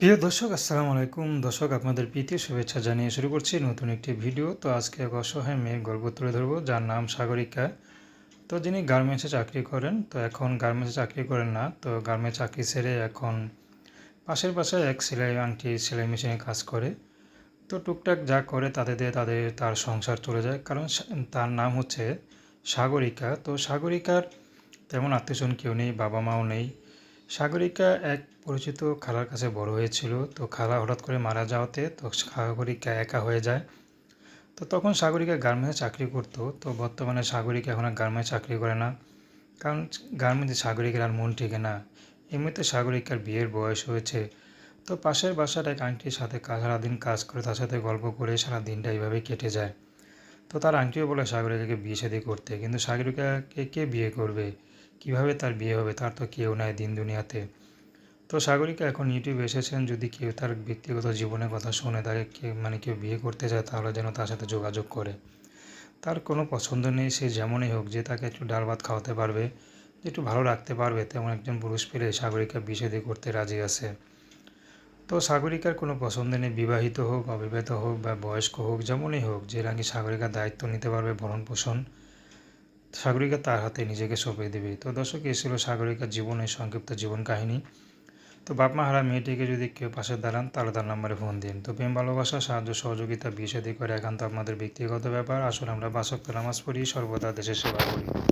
প্রিয় দর্শক, আসসালামু আলাইকুম। দর্শক, আপনাদের প্রীতি, শুভেচ্ছা জানিয়ে শুরু করছি নতুন একটি ভিডিও। তো আজকে এক অসহায় মেয়ের গল্প তুলে ধরবো, যার নাম সাগরিকা। তো যিনি গার্মেন্টসে চাকরি করেন, তো এখন গার্মেন্টসে চাকরি করেন না, তো গার্মেন্টস চাকরি ছেড়ে এখন পাশের পাশে এক সেলাই আংটি, সেলাই মেশিনে কাজ করে। তো টুকটাক যা করে তাতে দিয়ে তাদের, তার সংসার চলে যায়। কারণ তার নাম হচ্ছে সাগরিকা। তো সাগরিকার তেমন আত্মীয়স্বজন কেউ নেই বাবা মাও নেই। সাগরিকা এক পরিচিত খালার কাছে বড় হয়েছিল। তো খালা হঠাৎ করে মারা যাওয়াতে তো সাগরিকা একা হয়ে যায়। তো তখন সাগরিকা গার্মেন্টসে চাকরি করতো। তো বর্তমানে সাগরিকা এখন আর গার্মেন্টসে চাকরি করে না। কারণ গার্মেন্টসে সাগরিকার আর মন টেকে না। এমনিতে সাগরিকার বিয়ের বয়স হয়েছে। তো পাশের বাসার এক আংটির সাথে সারাদিন কাজ করে তার সাথে গল্প করে সারা দিনটা এইভাবে কেটে যায়। তো তার আংটিও বলে সাগরিকাকে বিয়ে শাদী করতে। কিন্তু সাগরিকাকে কে বিয়ে করবে? কীভাবে তার বিয়ে হবে তার তো কেউ নাই দিন দুনিয়াতে। তো সাগরিকা এখন ইউটিউবে এসেছেন, যদি কেউ তার ব্যক্তিগত জীবনের কথা শুনে, তাকে মানে কেউ বিয়ে করতে চায়, তাহলে যেন তার সাথে যোগাযোগ করে। তার কোনো পছন্দ নেই, সে যেমনই হোক, যে তাকে একটু ডাল ভাত খাওয়াতে পারবে, যে একটু ভালো রাখতে পারবে, তেমন একজন পুরুষ পেলে সাগরিকা বিষাদি করতে রাজি আছে। তো সাগরিকার কোনো পছন্দ নেই, বিবাহিত হোক, অবিবাহিত হোক বা বয়স্ক হোক, যেমনই হোক, যে নাকি সাগরিকার দায়িত্ব নিতে পারবে ভরণ পোষণ সাগরিকা তার হাতে নিজেকে সঁপে দেবে। তো দর্শক এ ছিল সাগরিকার জীবনের সংক্ষিপ্ত জীবন কাহিনী। তো বাপ মা হারা মেয়েটিকে যদি কেউ পাশে দাঁড়ান তাহলে তার নাম্বারে ফোন দিন। তো প্রেম, ভালোবাসা, সাহায্য, সহযোগিতা, বিয়ে শাদী করে একান্ত আপনাদের ব্যক্তিগত ব্যাপার। আসলে আমরা বাসক্ত নামাজ পড়ি, সর্বদা দেশের সেবা করি।